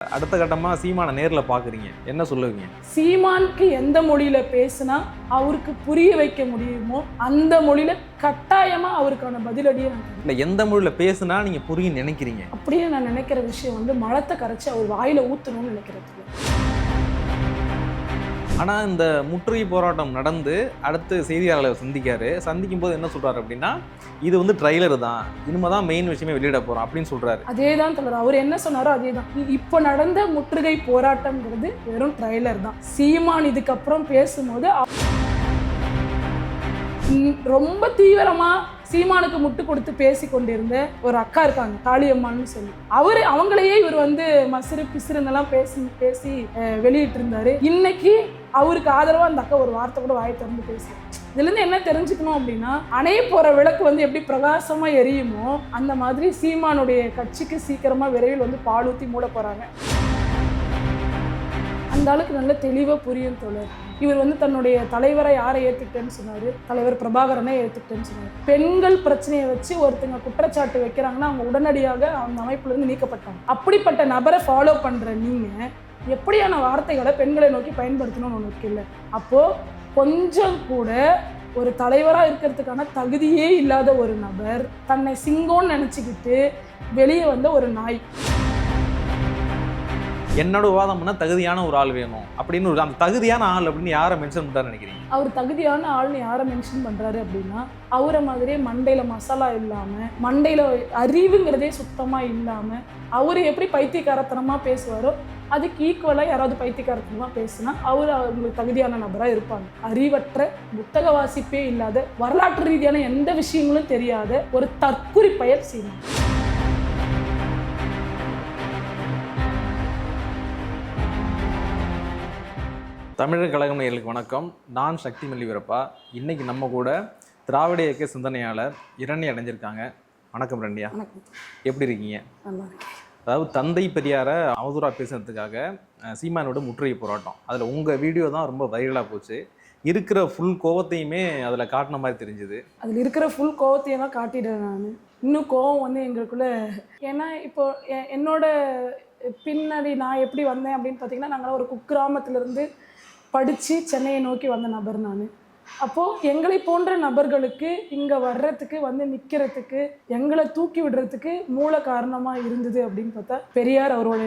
அடுத்த கட்டமாக சீமான நேரில் பார்க்குறீங்க என்ன சொல்லுவீங்க? சீமானுக்கு எந்த மொழியில பேசினா அவருக்கு புரிய வைக்க முடியுமோ அந்த மொழியில கட்டாயமா அவருக்கான பதிலடியை நான் இல்லை எந்த மொழியில் பேசுனா நீங்கள் புரியும் நினைக்கிறீங்க? அப்படியே நான் நினைக்கிற விஷயம் வந்து மலத்தை கரைச்சி அவர் வாயில ஊத்தணும்னு நினைக்கிறது ஆனால் இந்த முற்றுகை போராட்டம் நடந்து அடுத்து செய்தியாளர்களை சந்திக்காரு. சந்திக்கும் போது என்ன சொல்றாரு அப்படின்னா இது வந்து ட்ரைலர் தான். இனிமே தான் மெயின் விஷயமே வெளியிட போகிறோம் அப்படின்னு சொல்கிறாரு அதே தான் தலைவர் அவர் என்ன சொன்னாரோ அதே தான் இப்போ நடந்த முற்றுகை போராட்டம்ங்கிறது வெறும் ட்ரைலர் தான். சீமான் இதுக்கப்புறம் பேசும்போது ரொம்ப தீவிரமா சீமானுக்கு முட்டு கொடுத்து பேசி கொண்டிருந்த ஒரு அக்கா இருக்காங்க காளியம்மான்னு சொல்லி. அவர் அவங்களையே இவர் வந்து மசுறு பிசுறுன்னெல்லாம் பேசி பேசி வெளியிட்டு இருந்தாரு இன்னைக்கு அவருக்கு ஆதரவாக அந்த அக்கா ஒரு வார்த்தை கூட வாயை திறந்து பேசி இதுலேருந்து என்ன தெரிஞ்சுக்கணும் அப்படின்னா அணைய போகிற விளக்கு வந்து எப்படி பிரகாசமாக எரியுமோ அந்த மாதிரி சீமானுடைய கட்சிக்கு சீக்கிரமாக விரைவில் வந்து பால் மூட போகிறாங்க அந்த ஆளுக்கு நல்ல தெளிவாக புரியும் தோழர். இவர் வந்து தன்னுடைய தலைவரை யாரை ஏற்றுக்கிட்டேன்னு சொன்னார்? தலைவர் பிரபாகரனை ஏற்றுக்கிட்டேன்னு சொன்னார். பெண்கள் பிரச்சனையை வச்சு ஒருத்தங்க குற்றச்சாட்டு வைக்கிறாங்கன்னா அவங்க உடனடியாக அந்த அமைப்புலேருந்து நீக்கப்பட்டாங்க. அப்படிப்பட்ட நபரை ஃபாலோ பண்ணுற நீங்கள் எப்படியான வார்த்தைகளை பெண்களை நோக்கி பயன்படுத்தணும்னு ஒன்று இல்லை? அப்போது கொஞ்சம் கூட ஒரு தலைவராக இருக்கிறதுக்கான தகுதியே இல்லாத ஒரு நபர் தன்னை சிங்கம்னு நினச்சிக்கிட்டு வெளியே வந்த ஒரு நாய். என்னோட வாதம் பண்ண தகுதியான ஒரு ஆள் வேணும் அப்படின்னு ஒரு அந்த தகுதியான ஆள் அப்படின்னு யாரை மென்ஷன் பண்ணுறாரு நினைக்கிறீங்க? அவர் தகுதியான ஆள்னு யாரை மென்ஷன் பண்ணுறாரு அப்படின்னா அவரை மாதிரியே மண்டையில் மசாலா இல்லாமல் மண்டையில் அறிவுங்கிறதே சுத்தமாக இல்லாமல் அவர் எப்படி பைத்தியக்காரத்தனமாக பேசுவாரோ அதுக்கு ஈக்குவலாக யாராவது பைத்தியக்காரத்தனமாக பேசுனா அவர் அவங்களுக்கு தகுதியான நபராக இருப்பாங்க. அறிவற்ற புத்தக வாசிப்பே இல்லாத வரலாற்று ரீதியான எந்த விஷயங்களும் தெரியாத ஒரு தற்குறி பெயர் சீமான் தமிழர் கழகம் வணக்கம். நான் சக்தி மல்லி வீரப்பா இன்னைக்கு நம்ம கூட திராவிட இயக்க சிந்தனையாளர் இரண்டி அடைஞ்சிருக்காங்க. வணக்கம் ரண்யா வணக்கம். எப்படி இருக்கீங்க. அதாவது தந்தை பெரியாரை அவதூறாக பேசுனதுக்காக அஹ், சீமானோட முற்றுகை போராட்டம். அதில் உங்கள் வீடியோ தான் ரொம்ப வைரலாக போச்சு. இருக்கிற ஃபுல் கோவத்தையுமே அதில் காட்டின மாதிரி தெரிஞ்சுது. அதில் இருக்கிற ஃபுல் கோவத்தையும் தான் காட்டிடுறேன் நான். இன்னும் கோவம் வந்து எங்களுக்குள்ள ஏன்னா இப்போ என்னோட பின்னாடி நான் எப்படி வந்தேன் அப்படின்னு பார்த்தீங்கன்னா நாங்களாம் ஒரு குக்கிராமத்திலேருந்து படித்து சென்னையை நோக்கி வந்த நபர் நான். அப்போது எங்களை போன்ற நபர்களுக்கு இங்கே வர்றதுக்கு வந்து நிற்கிறதுக்கு எங்களை தூக்கி விடுறதுக்கு மூல காரணமாக இருந்தது அப்படின்னு பார்த்தா பெரியார் அவரோட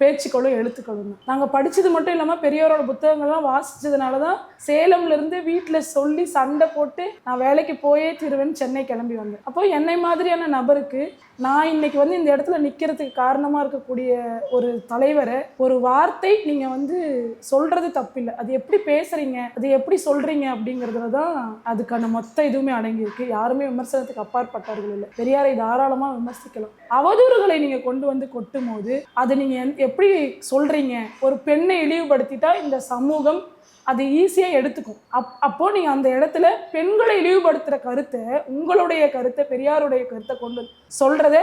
பேச்சுக்களும் எழுத்துக்களும் தான். நாங்கள் படித்தது மட்டும் இல்லாமல் பெரியாரோட புத்தகங்கள்லாம் வாசித்ததுனால தான் சேலம்லேருந்து வீட்டில் சொல்லி சண்டை போட்டு நான் வேலைக்கு போயே திருவேன் சென்னை கிளம்பி வந்தேன். அப்போ என்னை மாதிரியான நபருக்கு நான் இன்னைக்கு வந்து இந்த இடத்துல நிற்கிறதுக்கு காரணமாக இருக்கக்கூடிய ஒரு தலைவரை ஒரு வார்த்தை நீங்கள் வந்து சொல்கிறது தப்பில்லை. அது எப்படி பேசுகிறீங்க அது எப்படி சொல்கிறீங்க அப்படிங்கிறதுல தான் அதுக்கான மொத்த இதுவுமே அடங்கியிருக்கு. யாருமே விமர்சனத்துக்கு அப்பாற்பட்டவர்கள் இல்லை. பெரியாரை தாராளமாக விமர்சிக்கலாம். அவதூறுகளை நீங்கள் கொண்டு வந்து கொட்டும் போது அதை நீங்கள் எப்படி சொல்கிறீங்க ஒரு பெண்ணை இழிவுபடுத்திட்டா இந்த சமூகம் அது ஈஸியாக எடுத்துக்கும். அப் அப்போ நீங்கள் அந்த இடத்துல பெண்களை இழிவுபடுத்துகிற கருத்தை உங்களுடைய கருத்தை பெரியாருடைய கருத்தை கொண்டு சொல்கிறத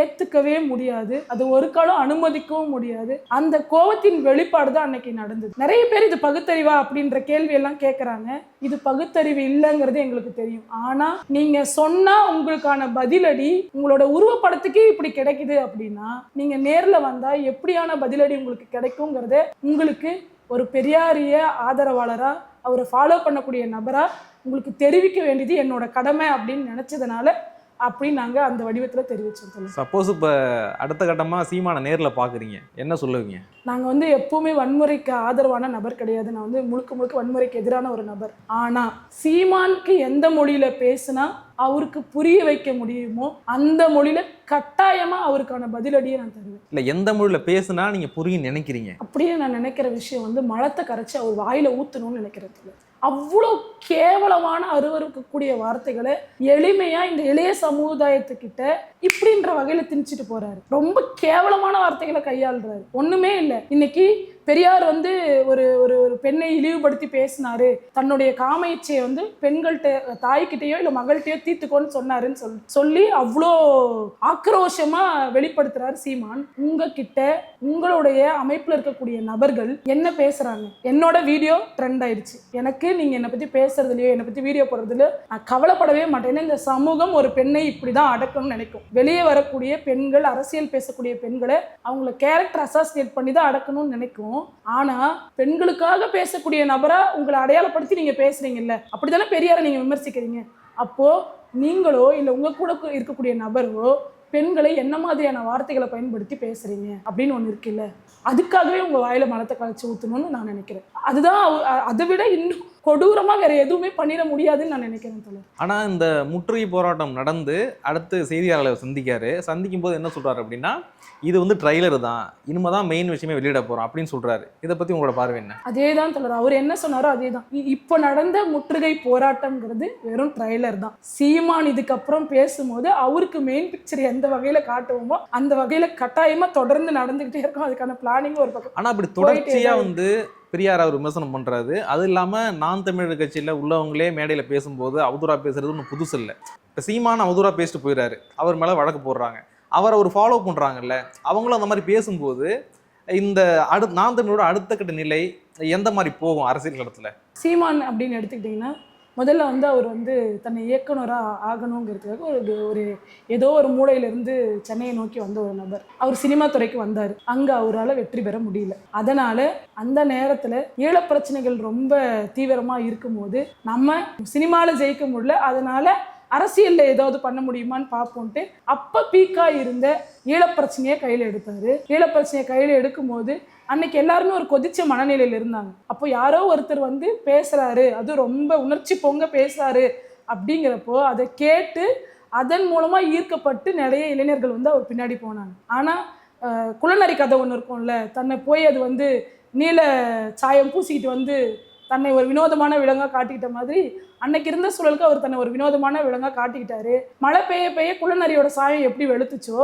ஏற்றுக்கவே முடியாது. அது ஒரு காலம் அனுமதிக்கவும் முடியாது. அந்த கோவத்தின் வெளிப்பாடு தான் அன்னைக்கு நடந்தது. நிறைய பேர் இது பகுத்தறிவா அப்படின்ற கேள்வியெல்லாம் கேட்குறாங்க இது பகுத்தறிவு இல்லைங்கிறது எங்களுக்கு தெரியும். ஆனால் நீங்கள் சொன்னால் உங்களுக்கான பதிலடி உங்களோட உருவப்படத்துக்கே இப்படி கிடைக்குது அப்படின்னா நீங்கள் நேரில் வந்தால் எப்படியான பதிலடி உங்களுக்கு கிடைக்குங்கிறத உங்களுக்கு ஒரு பெரியாரிய ஆதரவாளராக அவரை ஃபாலோ பண்ணக்கூடிய நபராக உங்களுக்கு தெரிவிக்க வேண்டியது என்னோட கடமை அப்படின்னு நினச்சதுனால அப்படி நாங்க அந்த வடிவத்துல சொல்லுங்க சப்போஸ் இப்போ அடுத்த கட்டமாக சீமான நேரில் பார்க்குறீங்க என்ன சொல்லுவீங்க? நாங்க வந்து எப்பவுமே வன்முறைக்கு ஆதரவான நபர் கிடையாது. நான் வந்து முழுக்க முழுக்க வன்முறைக்கு எதிரான ஒரு நபர். ஆனா சீமானுக்கு எந்த மொழியில பேசுனா அவருக்கு புரிய வைக்க முடியுமோ அந்த மொழியில கட்டாயமா அவருக்கான பதிலடியை நான் தருவேன். இல்லை எந்த மொழியில் பேசுனா நீங்கள் புரியும் நினைக்கிறீங்க? அப்படியே நான் நினைக்கிற விஷயம் வந்து மலத்தை கரைச்சி அவர் வாயில ஊத்தணும்னு நினைக்கிறது அவ்வளோ கேவலமான அருவருக்கக்கூடிய வார்த்தைகளை எளிமையாக இந்த இளைய சமுதாயத்துக்கிட்ட இப்படின்ற வகையில் திணிச்சிட்டு போறாரு. ரொம்ப கேவலமான வார்த்தைகளை கையாளுறாரு. ஒன்றுமே இல்லை. இன்னைக்கு பெரியார் வந்து ஒரு ஒரு ஒரு பெண்ணை இழிவுபடுத்தி பேசினாரு. தன்னுடைய காமைச்சியை வந்து பெண்கள்கிட்ட தாய்கிட்டயோ இல்லை மகள்கிட்டயோ தீர்த்துக்கோன்னு சொன்னாருன்னு சொல் சொல்லி அவ்வளோ ஆக்ரோஷமாக வெளிப்படுத்துறாரு சீமான். உங்ககிட்ட உங்களுடைய அமைப்பில் இருக்கக்கூடிய நபர்கள் என்ன பேசுறாங்க? என்னோட வீடியோ ட்ரெண்ட் ஆயிடுச்சு. எனக்கு நீங்க என்னை பத்தி பேசுறதுலையோ என்னை பற்றி வீடியோ போடுறதுல நான் கவலைப்படவே மாட்டேன். இந்த சமூகம் ஒரு பெண்ணை இப்படி தான் அடக்கணும்னு நினைக்கும். வெளியே வரக்கூடிய பெண்கள் அரசியல் பேசக்கூடிய பெண்களை அவங்கள கேரக்டர் அசாசினேட் பண்ணி தான் அடக்கணும்னு நினைக்கும். ஆனா பெண்களுக்காக பேசக்கூடிய நபரை உங்களை அடையாளப்படுத்தி நீங்க பேசுறீங்கல்ல அப்படித்தானே பெரியாரை நீங்கள் விமர்சிக்கிறீங்க? அப்போ நீங்களோ இல்லை உங்க கூட இருக்கக்கூடிய நபரோ பெண்களை என்ன மாதிரியான வார்த்தைகளை பயன்படுத்தி பேசுறீங்க அப்படின்னு ஒன்று இருக்குல்ல அதுக்காகவே உங்கள் வாயில மலத்தை கழிச்சு ஊற்றணும்னு நான் நினைக்கிறேன். அதுதான் அதை விட இன்னும் கொடூரமா வேற எதுவுமே பண்ணிட முடியாதுன்னு நான் நினைக்கிறேன் தோழர். ஆனா இந்த முற்றுகை போராட்டம் நடந்து அடுத்து செய்தியாளர் சந்திக்காரு. சந்திக்கும் போது என்ன சொல்றாரு அப்படின்னா இது வந்து ட்ரைலர் தான். இனிமே தான் மெயின் விஷயமே வெளியிட போறோம் அப்படின்னு சொல்றாரு. இதை பத்தி உங்களோட பார்வை என்ன? அதே தான் தோழர். அவர் என்ன சொன்னாரோ அதே தான் இப்போ நடந்த முற்றுகை போராட்டம்ங்கிறது வெறும் ட்ரைலர் தான். சீமான் இதுக்கப்புறம் பேசும்போது அவருக்கு மெயின் பிக்சர் எந்த வகையில காட்டுவோமோ அந்த வகையில கட்டாயமா தொடர்ந்து நடந்துகிட்டே இருக்கும். அதுக்கான பிளானிங் ஒரு பக்கம் ஆனா அப்படி தொடர்ச்சியா வந்து பெரியார் அவர் விமர்சனம் பண்ணுறாரு அது இல்லாமல் நான் தமிழர் கட்சியில் உள்ளவங்களே மேடையில் பேசும்போது அவதூறா பேசுறது ஒன்றும் புதுசு இல்லை. இப்போ சீமான அவதூறா பேசிட்டு போயிடுறாரு அவர் மேலே வழக்கு போடுறாங்க. அவரை ஒரு ஃபாலோ பண்ணுறாங்கல்ல அவங்களும் அந்த மாதிரி பேசும்போது இந்த அடு நான் தமிழோட அடுத்த கட்ட நிலை எந்த மாதிரி போகும் அரசியல் களத்துல? சீமான் அப்படின்னு எடுத்துக்கிட்டிங்கன்னா முதல்ல வந்து அவர் வந்து தன்னை இயக்குனராக ஆகணுங்கிறதுக்காக ஒரு ஒரு ஏதோ ஒரு மூலையிலேருந்து சென்னையை நோக்கி வந்த ஒரு நபர். அவர் சினிமா துறைக்கு வந்தார். அங்கே அவரால் வெற்றி பெற முடியல. அதனால் அந்த நேரத்தில் ஈழப்பிரச்சனைகள் ரொம்ப தீவிரமாக இருக்கும்போது நம்ம சினிமாவில் ஜெயிக்க முடியல. அதனால் அரசியலில் ஏதாவது பண்ண முடியுமான்னு பார்ப்போன்ட்டு அப்போ பீக்காக இருந்த ஈழப்பிரச்சனையை கையில் எடுத்தார். ஈழப்பிரச்சனையை கையில் எடுக்கும்போது அன்னைக்கு எல்லாருமே ஒரு கொதிச்ச மனநிலையில் இருந்தாங்க. அப்போ யாரோ ஒருத்தர் வந்து பேசுறாரு அது ரொம்ப உணர்ச்சி பொங்க பேசுறாரு அப்படிங்கிறப்போ அதை கேட்டு அதன் மூலமா ஈர்க்கப்பட்டு நிறைய இளைஞர்கள் வந்து அவர் பின்னாடி போனாங்க. ஆனா குளநரி கதை ஒன்று இருக்கும்ல தன்னை போய் அது வந்து நீல சாயம் பூசிக்கிட்டு வந்து தன்னை ஒரு வினோதமான விலங்காக காட்டிக்கிட்ட மாதிரி அன்னைக்கு இருந்த சூழலுக்கு அவர் தன்னை ஒரு வினோதமான விலங்காக காட்டிக்கிட்டாரு. மழை பெய்ய பெய்ய குளநரியோட சாயம் எப்படி வெளுத்துச்சோ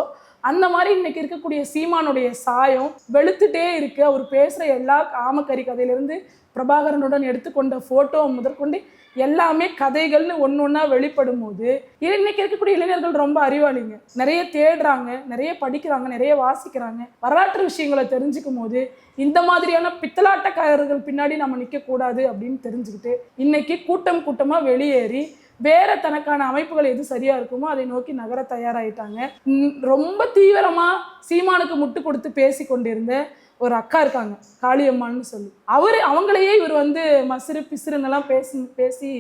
அந்த மாதிரி இன்னைக்கு இருக்கக்கூடிய சீமானுடைய சாயம் வெளுத்துட்டே இருக்கு. அவர் பேசுகிற எல்லா ஆமக்கறி கதையிலிருந்து பிரபாகரனுடன் எடுத்துக்கொண்ட ஃபோட்டோ முதற்கொண்டு எல்லாமே கதைகள்னு ஒன்று ஒன்றா வெளிப்படும் போது இன்னைக்கு இருக்கக்கூடிய இளைஞர்கள் ரொம்ப அறிவாளிங்க. நிறைய தேடுறாங்க நிறைய படிக்கிறாங்க நிறைய வாசிக்கிறாங்க. வரலாற்று விஷயங்களை தெரிஞ்சுக்கும் போது இந்த மாதிரியான பித்தலாட்டக்காரர்கள் பின்னாடி நம்ம நிற்கக்கூடாது அப்படின்னு தெரிஞ்சுக்கிட்டு இன்னைக்கு கூட்டம் கூட்டமாக வெளியேறி வேற தனக்கான அமைப்புகள் எது சரியா இருக்குமோ அதை நோக்கி நகர தயாராயிட்டாங்க. ரொம்ப தீவிரமா சீமானுக்கு முட்டு கொடுத்து பேசி கொண்டிருந்த ஒரு அக்கா இருக்காங்க காளியம்மான்னு சொல்லி. அவரு அவங்களையே இவர் வந்து மசுறு பிசுறுன்னெல்லாம் பேசி பேசி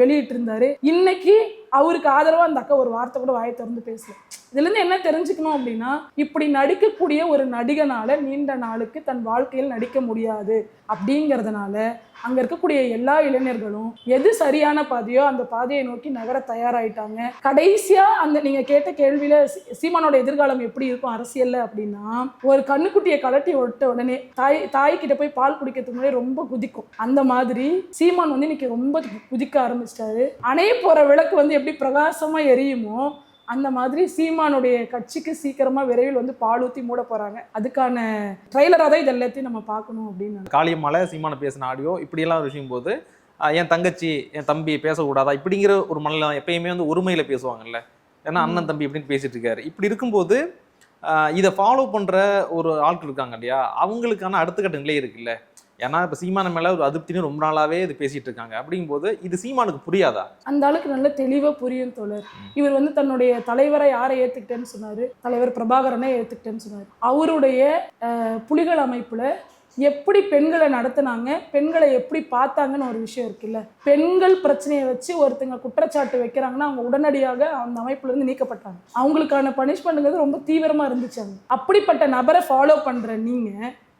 வெளியிட்டு இருந்தாரு இன்னைக்கு அவருக்கு ஆதரவாக அந்த அக்கா ஒரு வார்த்தை கூட வாயை திறந்து பேசல. இதுல இருந்து என்ன தெரிஞ்சுக்கணும் அப்படின்னா இப்படி நடிக்கக்கூடிய ஒரு நடிகனால நீண்ட நாளுக்கு தன் வாழ்க்கையில் நடிக்க முடியாது அப்படிங்கிறதுனால அங்கே இருக்கக்கூடிய எல்லா இளைஞர்களும் எது சரியான பாதையோ அந்த பாதையை நோக்கி நகர தயாராயிட்டாங்க. கடைசியாக அந்த நீங்கள் கேட்ட கேள்வியில் சீமானோட எதிர்காலம் எப்படி இருக்கும் அரசியலில் அப்படின்னா ஒரு கண்ணுக்குட்டியை கலட்டி விட்ட உடனே தாய் தாய்கிட்ட போய் பால் குடிக்கிறதுக்கு முன்னாடி ரொம்ப குதிக்கும். அந்த மாதிரி சீமான் வந்து இன்னைக்கு ரொம்ப குதிக்க ஆரம்பிச்சிட்டாரு. அணைய போகிற விளக்கு வந்து எப்படி பிரகாசமா எரியுமோ அந்த மாதிரி சீமானுடைய கட்சிக்கு சீக்கிரமா விரைவில் வந்து பால் ஊத்தி மூட போறாங்க. அதுக்கான ட்ரைலராக தான் இது எல்லாத்தையும் நம்ம பார்க்கணும் அப்படின்னு காளியம்மால சீமான பேசின ஆடியோ இப்படியெல்லாம் ஒரு விஷயம் போது என் தங்கச்சி என் தம்பி பேசக்கூடாதா? இப்படிங்கிற ஒரு மனநிலை எப்பயுமே வந்து ஒருமையில பேசுவாங்கல்ல. ஏன்னா அண்ணன் தம்பி இப்படின்னு பேசிட்டு இருக்காரு. இப்படி இருக்கும்போது இதை ஃபாலோ பண்ற ஒரு ஆட்கள் இருக்காங்க இல்லையா? அவங்களுக்கான அடுத்த கட்ட நிலை இருக்குல்ல? ஏன்னா இப்போ சீமான மேல ஒரு அதிருப்தின்னு ரொம்ப நாளாவே இது பேசிட்டு இருக்காங்க. அப்படிங்கும்போது இது சீமானுக்கு புரியாதா? அந்த ஆளுக்கு நல்ல தெளிவா புரியும் தோழர். இவர் வந்து தன்னுடைய தலைவரை யாரை ஏத்துக்கிட்டேன்னு சொன்னாரு? தலைவர் பிரபாகரனை ஏத்துக்கிட்டேன்னு சொன்னாரு. அவருடைய புலிகள் அமைப்புல எப்படி பெண்களை நடத்துனாங்க பெண்களை எப்படி பார்த்தாங்கன்னு ஒரு விஷயம் இருக்குல்ல. பெண்கள் பிரச்சனையை வச்சு ஒருத்தங்க குற்றச்சாட்டு வைக்கிறாங்கன்னா அவங்க உடனடியாக அந்த அமைப்புல இருந்து நீக்கப்பட்டாங்க. அவங்களுக்கான பனிஷ்மெண்ட்டுங்கிறது ரொம்ப தீவிரமா இருந்துச்சு அங்க. அப்படிப்பட்ட நபரை ஃபாலோ பண்ற நீங்க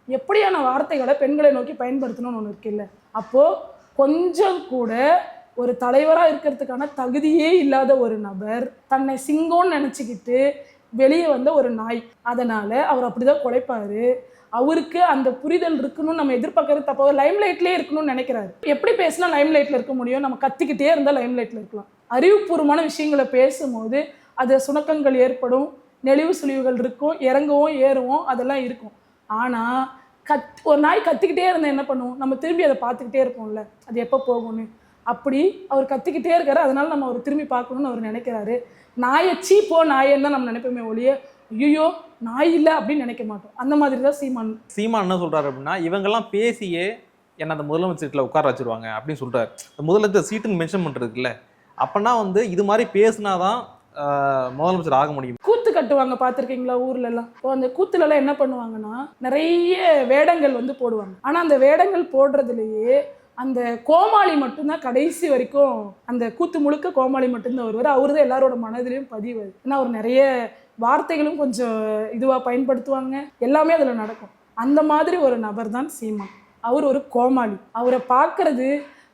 எப்படியான வார்த்தைகளை பெண்களை நோக்கி பயன்படுத்தணும்னு ஒன்று இருக்குல்ல அப்போது கொஞ்சம் கூட ஒரு தலைவராக இருக்கிறதுக்கான தகுதியே இல்லாத ஒரு நபர் தன்னை சிங்கம்னு நினச்சிக்கிட்டு வெளியே வந்த ஒரு நாய். அதனால் அவர் அப்படிதான் குழைப்பார் அவருக்கு அந்த புரிதல் இருக்கணும்னு நம்ம எதிர்பார்க்கறது தப்பா லைம் லைட்லேயே இருக்கணும்னு நினைக்கிறாரு. எப்படி பேசினா லைம் லைட்டில் இருக்க முடியும்? நம்ம கத்திக்கிட்டே இருந்தால் லைம் லைட்டில் இருக்கலாம். அறிவுபூர்வமான விஷயங்களை பேசும்போது அது சுணக்கங்கள் ஏற்படும். நெளிவு சுழிவுகள் இருக்கும். இறங்கவும் ஏறுவோம் அதெல்லாம் இருக்கும். ஆனால் கத் ஒரு நாய் கத்திக்கிட்டே இருந்தால் என்ன பண்ணுவோம் நம்ம திரும்பி அதை பார்த்துக்கிட்டே இருப்போம்ல. அது எப்போ போகும்னு. அப்படி அவர் கத்திக்கிட்டே இருக்காரு. அதனால நம்ம அவர் திரும்பி பார்க்கணும்னு அவர் நினைக்கிறாரு. நாயை சீ போ நாயன்னு தான் நம்ம நினைப்போமே ஒழிய ஐயோ நாய் இல்லை அப்படின்னு நினைக்க மாட்டோம். அந்த மாதிரி தான் சீமான். சீமான் என்ன சொல்றாரு அப்படின்னா இவங்கெல்லாம் பேசியே என்னை அந்த முதலமைச்சர் சீட்டில் உட்கார வச்சிருவாங்க அப்படின்னு சொல்றாரு. இந்த முதலமைச்சர் சீட்டுன்னு மென்ஷன் பண்ணுறதுக்குல்ல அப்பனா வந்து இது மாதிரி பேசினாதான் தான் முதலமைச்சர் ஆக முடியும். கட்டுவாங்க பார்த்துருக்கீங்களா ஊர்ல எல்லாம் இப்போ அந்த கூத்துலலாம் என்ன பண்ணுவாங்கன்னா நிறைய வேடங்கள் வந்து போடுவாங்க. ஆனால் அந்த வேடங்கள் போடுறதுலேயே அந்த கோமாளி மட்டும்தான் கடைசி வரைக்கும் அந்த கூத்து முழுக்க கோமாளி மட்டும்தான் வருவார். அவரு தான் எல்லாரோட மனதிலையும் பதிவாரு ஏன்னா அவர் நிறைய வார்த்தைகளும் கொஞ்சம் இதுவாக பயன்படுத்துவாங்க. எல்லாமே அதில் நடக்கும். அந்த மாதிரி ஒரு நபர் தான் சீமான் அவர் ஒரு கோமாளி. அவரை பார்க்கறது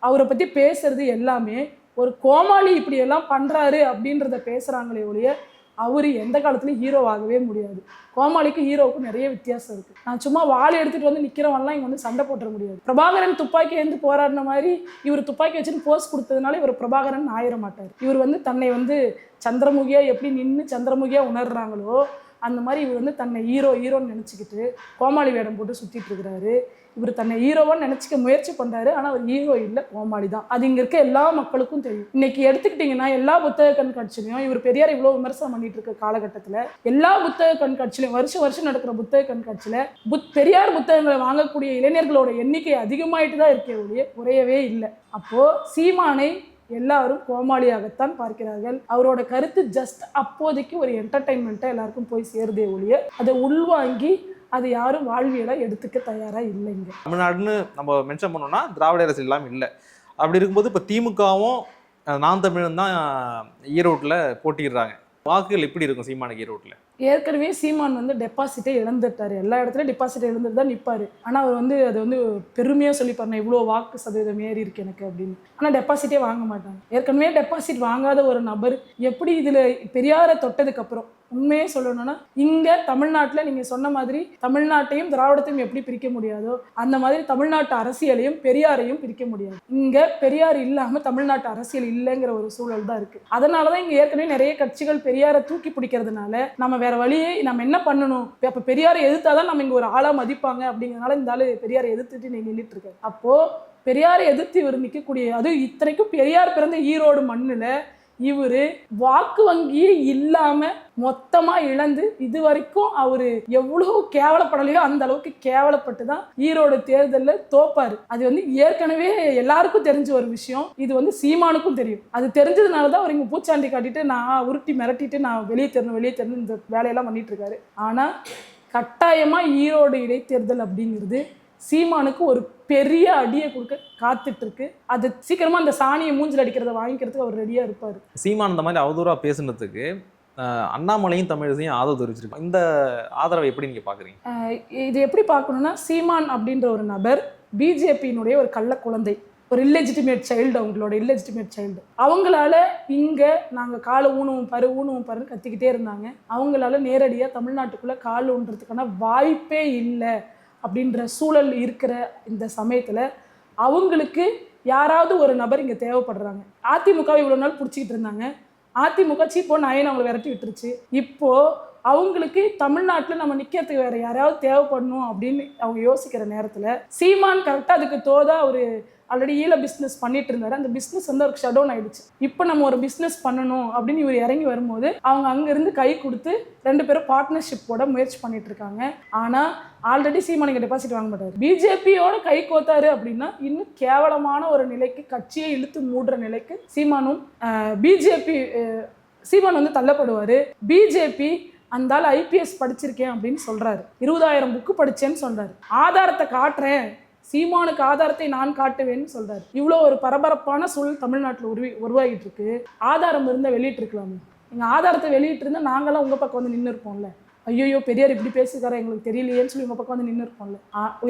அவரை பற்றி பேசுறது எல்லாமே ஒரு கோமாளி இப்படியெல்லாம் பண்ணுறாரு பண்றாரு அப்படின்றத பேசுகிறாங்களே ஒழிய அவர் எந்த காலத்துலையும் ஹீரோ ஆகவே முடியாது. கோமாளிக்கும் ஹீரோவுக்கும் நிறைய வித்தியாசம் இருக்குது நான் சும்மா வாள் எடுத்துகிட்டு வந்து நிற்கிறவன்லாம் இங்கே வந்து சண்டை போட்டுற முடியாது. பிரபாகரன் துப்பாக்கி ஏந்து போராடின மாதிரி இவர் துப்பாக்கி வச்சுன்னு போஸ் கொடுத்ததுனால இவர் பிரபாகரன் ஆயிட மாட்டார். இவர் வந்து தன்னை வந்து சந்திரமுகியாக எப்படி நின்று சந்திரமுகியாக உணர்றாங்களோ அந்த மாதிரி இவர் வந்து தன்னை ஹீரோ ஹீரோன்னு நினச்சிக்கிட்டு கோமாளி வேடம் போட்டு சுற்றிட்டு இருக்கிறாரு. இவர் தன்னை ஹீரோவான்னு நினச்சிக்க முயற்சி பண்ணுறாரு ஆனால் அவர் ஹீரோ இல்லை கோமாளி தான். அது இங்கே இருக்க எல்லா மக்களுக்கும் தெரியும். இன்னைக்கு எடுத்துக்கிட்டிங்கன்னா எல்லா புத்தக கண்காட்சியிலையும் இவர் பெரியார் இவ்வளோ விமர்சனம் பண்ணிட்டு இருக்க காலகட்டத்தில் எல்லா புத்தக கண்காட்சியிலையும் வருஷம் வருஷம் நடக்கிற புத்தக கண்காட்சியில் புத் பெரியார் புத்தகங்களை வாங்கக்கூடிய இளைஞர்களோட எண்ணிக்கை அதிகமாயிட்டு தான் இருக்கே ஒழிய குறையவே இல்லை. அப்போது சீமானை எல்லாரும் கோமாளியாகத்தான் பார்க்கிறார்கள். அவரோட கருத்து ஜஸ்ட் அப்போதைக்கு ஒரு என்டர்டைன்மெண்ட்டாக எல்லாருக்கும் போய் சேருதே ஒழிய அதை உள்வாங்கி அது யாரும் வாழ்வியலாக எடுத்துக்க தயாராக இல்லைங்க. தமிழ்நாடுன்னு நம்ம மென்ஷன் பண்ணோம்னா திராவிட அரசு இல்லாமல் இல்லை. அப்படி இருக்கும்போது இப்போ திமுகவும் நான் தமிழும் தான் ஈரோட்டில் போட்டிடுறாங்க வாக்குகள் எப்படி இருக்கும் சீமான ஈரோட்டில்? ஏற்கனவே சீமான் வந்து டெபாசிட்டே இழந்துட்டார். எல்லா இடத்துலையும் டெபாசிட் இழந்துட்டு தான் நிற்பார் ஆனால் அவர் வந்து அதை வந்து பெருமையாக சொல்லிப்பாரு நான் இவ்வளோ வாக்கு சதவீதம் ஏறி இருக்கு எனக்கு அப்படின்னு. ஆனால் டெபாசிட்டே வாங்க மாட்டாங்க. ஏற்கனவே டெபாசிட் வாங்காத ஒரு நபர் எப்படி இதில் பெரியாரை தொட்டதுக்கப்புறம் உண்மையே சொல்லணும்னா இங்கே தமிழ்நாட்டில் நீங்கள் சொன்ன மாதிரி தமிழ்நாட்டையும் திராவிடத்தையும் எப்படி பிரிக்க முடியாதோ அந்த மாதிரி தமிழ்நாட்டு அரசியலையும் பெரியாரையும் பிரிக்க முடியாது. இங்கே பெரியார் இல்லாமல் தமிழ்நாட்டு அரசியல் இல்லைங்கிற ஒரு சூழல் தான் இருக்குது அதனால தான் இங்கே ஏற்கனவே நிறைய கட்சிகள் பெரியாரை தூக்கி பிடிக்கிறதுனால நம்ம வேற வழியே நம்ம என்ன பண்ணணும்? அப்போ பெரியாரை எதிர்த்தாதான் நம்ம இங்கே ஒரு ஆளாக மதிப்பாங்க அப்படிங்கிறனால இந்த ஆளு பெரியாரை எதிர்த்துட்டு நீ நின்றுட்டு இருக்க. அப்போது பெரியாரை எதிர்த்து இவர் நிற்கக்கூடிய அது இத்தனைக்கும் பெரியார் பிறந்த ஈரோடு மண்ணில் இவர் வாக்கு வங்கியே இல்லாமல் மொத்தமாக இழந்து இது வரைக்கும் அவர் எவ்வளோ கேவலப்படலையோ அந்த அளவுக்கு கேவலப்பட்டு தான் ஈரோடு தேர்தலில் தோப்பார். அது வந்து ஏற்கனவே எல்லாருக்கும் தெரிஞ்ச ஒரு விஷயம். இது வந்து சீமானுக்கும் தெரியும். அது தெரிஞ்சதுனால தான் அவர் இங்கே பூச்சாண்டி காட்டிட்டு நான் உருட்டி மிரட்டிட்டு நான் வெளியே தெரணும் வெளியே தெரணும் இந்த வேலையெல்லாம் பண்ணிட்டு இருக்காரு. ஆனால் கட்டாயமாக ஈரோடு இடைத்தேர்தல் அப்படிங்கிறது சீமானுக்கு ஒரு பெரிய அடியை கொடுக்க காத்துட்டு இருக்கு அது சீக்கிரமா அந்த சாணியை மூஞ்சில் அடிக்கிறத வாங்கிக்கிறதுக்கு அவர் ரெடியா இருப்பாரு. சீமான் இந்த மாதிரி அவதூறாக பேசுனதுக்கு அண்ணாமலையும் தமிழிசையும் ஆதரவு தெரிவிச்சிருக்காங்க. இந்த ஆதரவை எப்படி நீங்கள் பார்க்குறீங்க அஹ் இது எப்படி பார்க்கணும்னா சீமான் அப்படின்ற ஒரு நபர் பிஜேபியினுடைய ஒரு கள்ள குழந்தை. ஒரு இல்லெஜிட்டிமேட் சைல்டு அவங்களோட இல்லெஜிட்டிமேட் சைல்டு அவங்களால இங்கே நாங்கள் காலை ஊனுவோம் பாரு ஊனுவோம் பாருன்னு கத்திக்கிட்டே இருந்தாங்க. அவங்களால நேரடியாக தமிழ்நாட்டுக்குள்ளே கால் ஊன்றதுக்கான வாய்ப்பே இல்லை. அப்படின்ற சூழல் இருக்கிற இந்த சமயத்தில் அவங்களுக்கு யாராவது ஒரு நபர் இங்கே தேவைப்படுறாங்க. அதிமுகவை இவ்வளோ நாள் பிடிச்சிக்கிட்டு இருந்தாங்க. அதிமுக சீப்போ நயன் அவங்களை விரட்டி விட்டுருச்சு. இப்போது அவங்களுக்கு தமிழ்நாட்டில் நம்ம நிற்கிறதுக்கு வேற யாராவது தேவைப்படணும் அப்படின்னு அவங்க யோசிக்கிற நேரத்தில் சீமான் கரெக்டாக அதுக்கு தோதா ஒரு ஆல்ரெடி ஈழ பிஸ்னஸ் பண்ணிட்டு இருந்தாரு அந்த பிஸ்னஸ் வந்து அவருக்கு ஷட் டவுன் ஆயிடுச்சு. இப்போ நம்ம ஒரு பிஸ்னஸ் பண்ணணும் அப்படின்னு இவர் இறங்கி வரும்போது அவங்க அங்கேருந்து கை கொடுத்து ரெண்டு பேரும் பார்ட்னர்ஷிப்போட முயற்சி பண்ணிட்டு இருக்காங்க ஆனால் ஆல்ரெடி சீமானிக்கு டெபாசிட் வாங்க மாட்டார். பிஜேபியோட கை கோத்தாரு அப்படின்னா இன்னும் கேவலமான ஒரு நிலைக்கு கட்சியை இழுத்து மூடுற நிலைக்கு சீமானும் பிஜேபி சீமான் வந்து தள்ளப்படுவார். பிஜேபி அந்த ஆள் ஐபிஎஸ் படிச்சிருக்கேன் அப்படின்னு சொல்றாரு. இருபதாயிரம் புக்கு படிச்சேன்னு சொல்றாரு. ஆதாரத்தை காட்டுறேன். சீமானுக்கு ஆதாரத்தை நான் காட்டுவேன்னு சொல்றாரு. இவ்வளோ ஒரு பரபரப்பான சூழல் தமிழ்நாட்டில் உருவி உருவாகிட்டு இருக்கு ஆதாரம் இருந்தால் வெளியிட்டிருக்கலாமே. நீங்கள் ஆதாரத்தை வெளியிட்டிருந்தா நாங்களாம் உங்கள் பக்கம் வந்து நின்று இருப்போம்ல. ஐயோ பெரியார் இப்படி பேசிருக்காரு எங்களுக்கு தெரியலையேன்னு சொல்லி உங்கள் பக்கம் வந்து நின்று இருப்போம்ல.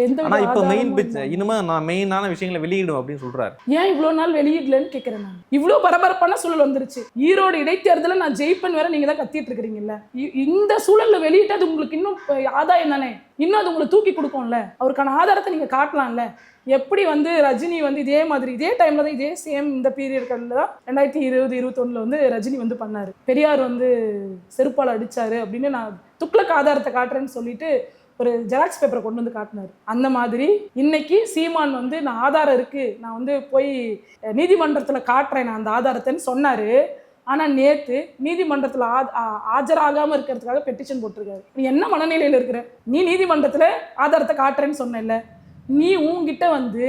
எந்த வித இப்போ மெயின். இனிமே நான் மெயினான விஷயங்களை வெளியிடும் அப்படின்னு சொல்றாரு. ஏன் இவ்வளோ நாள் வெளியிடலன்னு கேட்குறேன் நான். இவ்வளோ பரபரப்பான சூழல் வந்துருச்சு. ஈரோடு இடைத்தேர்தலில் நான் ஜெயிப்பேன் வேற நீங்கள் தான் கத்திட்டு இருக்கிறீங்கல்ல. இந்த சூழலில் வெளியிட்டு அது உங்களுக்கு இன்னும் ஆதாயம் தானே? இன்னும் அது உங்களை தூக்கி கொடுக்கும்ல? அவருக்கான ஆதாரத்தை நீங்கள் காட்டலாம்ல? எப்படி வந்து ரஜினி வந்து இதே மாதிரி இதே டைமில் தான் இதே சேம் இந்த பீரியட்களில் தான் ரெண்டாயிரத்தி இருபது இருபத்தொன்னுல வந்து ரஜினி வந்து பண்ணார். பெரியார் வந்து செருப்பால் அடித்தார் அப்படின்னு நான் துக்ளக் ஆதாரத்தை காட்டுறேன்னு சொல்லிட்டு ஒரு ஜெராக்ஸ் பேப்பரை கொண்டு வந்து காட்டினார். அந்த மாதிரி இன்னைக்கு சீமான் வந்து நான் ஆதாரம் இருக்குது நான் வந்து போய் நீதிமன்றத்தில் காட்டுறேன் நான் அந்த ஆதாரத்தைன்னு சொன்னார். ஆனால் நேற்று நீதிமன்றத்தில் ஆ- ஆஜராகாமல் இருக்கிறதுக்காக பெட்டிஷன் போட்டிருக்காரு. நீ என்ன மனநிலையில் இருக்கிற? நீ நீதிமன்றத்தில் ஆதாரத்தை காட்டுறேன்னு சொன்னேல்ல நீ உங்ககிட்ட வந்து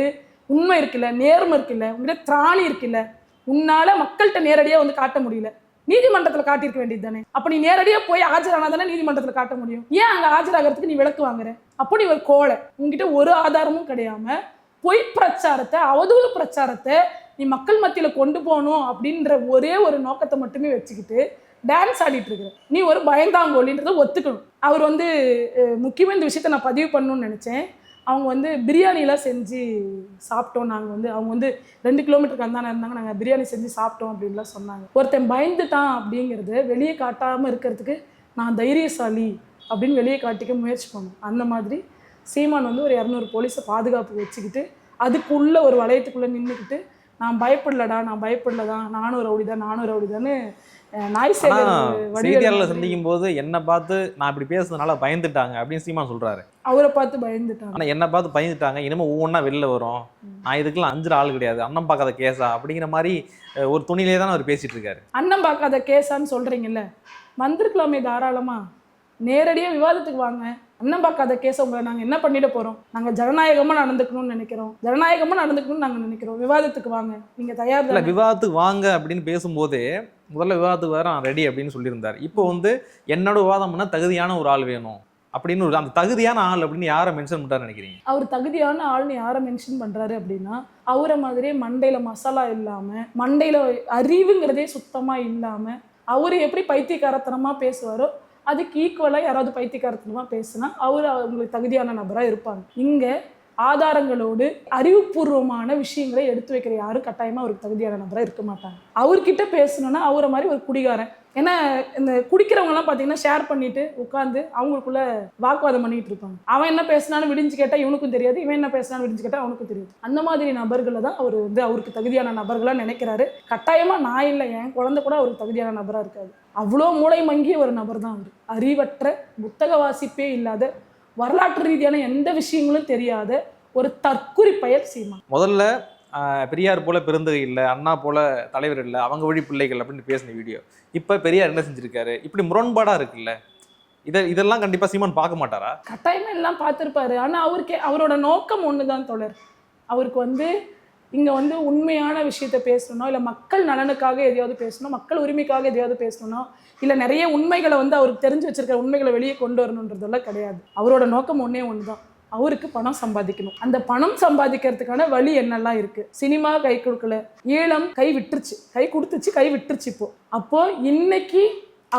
உண்மை இருக்குல்ல நேர்மை இருக்குல்ல உங்ககிட்ட திராணி இருக்குல்ல உன்னால் மக்கள்கிட்ட நேரடியாக வந்து காட்ட முடியல. நீதிமன்றத்தில் காட்டியிருக்க வேண்டியது தானே? அப்போ நீ நேரடியாக போய் ஆஜரானா தானே காட்ட முடியும்? ஏன் அங்கே ஆஜராகிறதுக்கு நீ விளக்கு வாங்குற? அப்போ நீ ஒரு கோலை உங்ககிட்ட ஒரு ஆதாரமும் கிடையாம பொய் பிரச்சாரத்தை அவதூறு பிரச்சாரத்தை நீ மக்கள் மத்தியில் கொண்டு போகணும் அப்படின்ற ஒரே ஒரு நோக்கத்தை மட்டுமே வச்சுக்கிட்டு டான்ஸ் ஆடிட்டு இருக்கிற நீ ஒரு பயந்தாங்கோலின்றதை ஒத்துக்கணும். அவர் வந்து முக்கியமாக இந்த விஷயத்த நான் பதிவு பண்ணணும்னு நினச்சேன். அவங்க வந்து பிரியாணிலாம் செஞ்சு சாப்பிட்டோம். நாங்கள் வந்து அவங்க வந்து ரெண்டு கிலோமீட்டருக்கு அந்தான இருந்தாங்க. நாங்கள் பிரியாணி செஞ்சு சாப்பிட்டோம் அப்படின்லாம் சொன்னாங்க. ஒருத்தன் பயந்துட்டான் அப்படிங்கிறத வெளியே காட்டாமல் இருக்கிறதுக்கு நான் தைரியசாலி அப்படின்னு வெளியே காட்டிக்க முயற்சி பண்ணோம். அந்த மாதிரி சீமான் வந்து ஒரு இரநூறு போலீஸை பாதுகாப்பு வச்சுக்கிட்டு அதுக்குள்ளே ஒரு வளையத்துக்குள்ளே நின்றுக்கிட்டு நான் பயப்படலடா நான் பயப்படலதான் நானும் ரவுடி தான் நானும் ரவுடி தானே நாய் மாதிரி சந்திக்கும் போது என்னை பார்த்து நான் இப்படி பேசுனதுனால பயந்துட்டாங்க அப்படின்னு சீமான் சொல்றாரு. அவரை பார்த்து பயந்துட்டாங்க. ஆனா என்னை பார்த்து பயந்துட்டாங்க. இனிமே ஒவ்வொன்றா வெளில வரும். நான் இதுக்கெல்லாம் அஞ்சுற ஆள் கிடையாது. அண்ணன் பார்க்காத கேஸா அப்படிங்கிற மாதிரி ஒரு துணிலே தான் அவர் பேசிட்டு இருக்காரு. அண்ணன் பார்க்காத கேஸான்னு சொல்றீங்கல்ல? வந்திருக்கலாமே தாராளமா. நேரடியாக விவாதத்துக்கு வாங்க. அண்ணன் பார்க்காத கேஸை உங்களை நாங்கள் என்ன பண்ணிட போகிறோம் நாங்கள் ஜனநாயகமாக நடந்துக்கணும்னு நினைக்கிறோம். ஜனநாயகமாக நடந்துக்கணும்னு நாங்கள் நினைக்கிறோம். விவாதத்துக்கு வாங்க. நீங்கள் தயார் இல்ல? விவாதத்துக்கு வாங்க அப்படின்னு பேசும்போதே முதல்ல விவாதத்துக்கு வர நான் ரெடி அப்படின்னு சொல்லியிருந்தார். இப்போ வந்து என்னோட விவாதம் பண்ண தகுதியான ஒரு ஆள் வேணும் அப்படின்னு ஒரு அந்த தகுதியான ஆள் அப்படின்னு யாரை மென்ஷன் பண்ணுறாரு நினைக்கிறீங்க? அவர் தகுதியான ஆள்னு யாரை மென்ஷன் பண்ணுறாரு அப்படின்னா அவரை மாதிரியே மண்டையில் மசாலா இல்லாமல் மண்டையில் அறிவுங்கிறதே சுத்தமாக இல்லாமல் அவர் எப்படி பைத்தியக்காரத்தனமாக பேசுவாரோ அதுக்கு ஈக்குவலாக யாராவது பைத்தியக்காரத்தனமாக பேசுனா அவர் அவங்களுக்கு தகுதியான நபராக இருப்பாங்க. இங்கே ஆதாரங்களோடு அறிவுபூர்வமான விஷயங்களை எடுத்து வைக்கிற யாரும் கட்டாயமாக அவருக்கு தகுதியான நபராக இருக்க மாட்டாங்க. அவர்கிட்ட பேசணுன்னா அவரை மாதிரி ஒரு குடிகாரன். ஏன்னா இந்த குடிக்கிறவங்கலாம் பார்த்தீங்கன்னா ஷேர் பண்ணிட்டு உட்காந்து அவங்களுக்குள்ள வாக்குவாதம் பண்ணிட்டு இருப்பாங்க. அவன் என்ன பேசினாலும் விடிஞ்சு கேட்டால் இவனுக்கும் தெரியாது இவன் என்ன பேசினாலும் விடிஞ்சு கேட்டால் அவனுக்கும் தெரியாது. அந்த மாதிரி நபர்களை தான் அவர் வந்து அவருக்கு தகுதியான நபர்களாக நினைக்கிறாரு. கட்டாயமாக நான் இல்லை என் குழந்தை கூட அவருக்கு தகுதியான நபராக இருக்காது. அவ்வளோ மூளை மங்கிய ஒரு நபர் தான் அவர். அறிவற்ற புத்தக வாசிப்பே இல்லாத வரலாற்று ரீதியான எந்த விஷயங்களும் தெரியாத ஒரு தற்குறி பெயர் சீமான். முதல்ல பெரியார் போல பெருந்தகை இல்லை அண்ணா போல தலைவர் இல்லை அவங்க வழி பிள்ளைகள் அப்படின்னு பேசின வீடியோ. இப்போ பெரியார் என்ன செஞ்சிருக்காரு? இப்படி முரண்பாடா இருக்குல்ல? இதை இதெல்லாம் கண்டிப்பா சீமான் பார்க்க மாட்டாரா? கட்டாயமா எல்லாம் பார்த்துருப்பாரு. ஆனால் அவருக்கு அவரோட நோக்கம் ஒன்று தான் தொடர் அவருக்கு வந்து இங்கே வந்து உண்மையான விஷயத்த பேசணும்னா இல்லை மக்கள் நலனுக்காக எதையாவது பேசணும் மக்கள் உரிமைக்காக எதையாவது பேசணும்னா இல்லை நிறைய உண்மைகளை வந்து அவருக்கு தெரிஞ்சு வச்சிருக்கிற உண்மைகளை வெளியே கொண்டு வரணுன்றதெல்லாம் கிடையாது. அவரோட நோக்கம் ஒன்றே ஒன்று தான் அவருக்கு பணம் சம்பாதிக்கணும். அந்த பணம் சம்பாதிக்கிறதுக்கான வழி என்னெல்லாம் இருக்கு? சினிமா கை கொடுக்கல. ஈழம் கை விட்டுருச்சு. கை கொடுத்துச்சு கை விட்டுருச்சு இப்போ. அப்போ இன்னைக்கு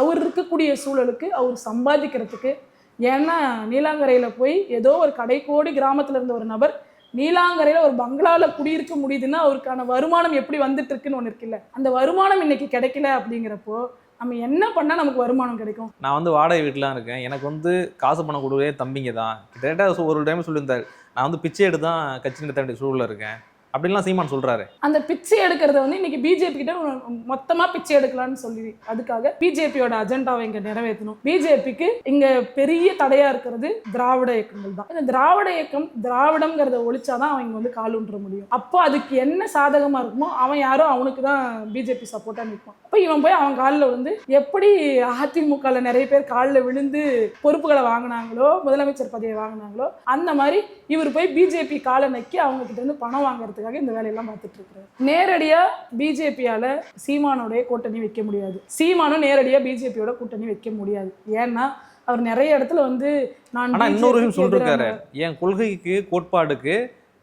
அவர் இருக்கக்கூடிய சூழலுக்கு அவர் சம்பாதிக்கிறதுக்கு ஏன்னா நீலாங்கரையில் போய் ஏதோ ஒரு கடைக்கோடி கிராமத்தில் இருந்த ஒரு நபர் நீலாங்கரையில் ஒரு பங்களாவில் குடியிருக்க முடியுதுன்னா அவருக்கான வருமானம் எப்படி வந்துட்டு இருக்குன்னு ஒன்று இருக்குல்ல. அந்த வருமானம் இன்னைக்கு கிடைக்கல அப்படிங்கிறப்போ நம்ம என்ன பண்ணால் நமக்கு வருமானம் கிடைக்கும்? நான் வந்து வாடகை வீட்டிலாம் இருக்கேன். எனக்கு வந்து காசு பணம் கொடுக்கவே தம்பிங்க தான். கிட்டத்தட்ட ஒரு டைம் சொல்லியிருந்தார். நான் வந்து பிச்சை எடுத்து தான் கட்சி நடத்த வேண்டிய சூழலில் இருக்கேன். அப்படின்லாம் சீமான் சொல்றாரு. அந்த பிச்சை எடுக்கிறத வந்து இன்னைக்கு பிஜேபி கிட்ட மொத்தமா பிச்சை எடுக்கலாம்னு சொல்லி அதுக்காக பிஜேபியோட அஜெண்டாவை இங்க நிறைவேற்றணும். பிஜேபிக்கு இங்க பெரிய தடையா இருக்கிறது திராவிட இயக்கங்கள் தான். இந்த திராவிட இயக்கம் திராவிடம்ங்கிறத ஒழிச்சாதான் அவங்க வந்து கால் ஊன்ற முடியும். அப்போ அதுக்கு என்ன சாதகமா இருக்குமோ அவன் யாரோ அவனுக்கு தான் பிஜேபி சப்போர்ட்டா நிற்பான் அப்போ இவன் போய் அவன் காலில் வந்து எப்படி அதிமுகவில் நிறைய பேர் காலில் விழுந்து பொறுப்புகளை வாங்கினாங்களோ முதலமைச்சர் பதவியை வாங்கினாங்களோ அந்த மாதிரி இவர் போய் பிஜேபி காலை நக்கி அவங்க கிட்ட இருந்து பணம் வாங்குறதுக்காக இந்த வேலையெல்லாம் பார்த்துட்டு இருக்காரு நேரடியா பிஜேபியால சீமானோடைய கூட்டணி வைக்க முடியாது. சீமானும் நேரடியா பிஜேபியோட கூட்டணி வைக்க முடியாது. ஏன்னா அவர் நிறைய இடத்துல வந்து நான் இன்னொரு சொல்லிருக்காரு. என் கொள்கைக்கு கோட்பாடுக்கு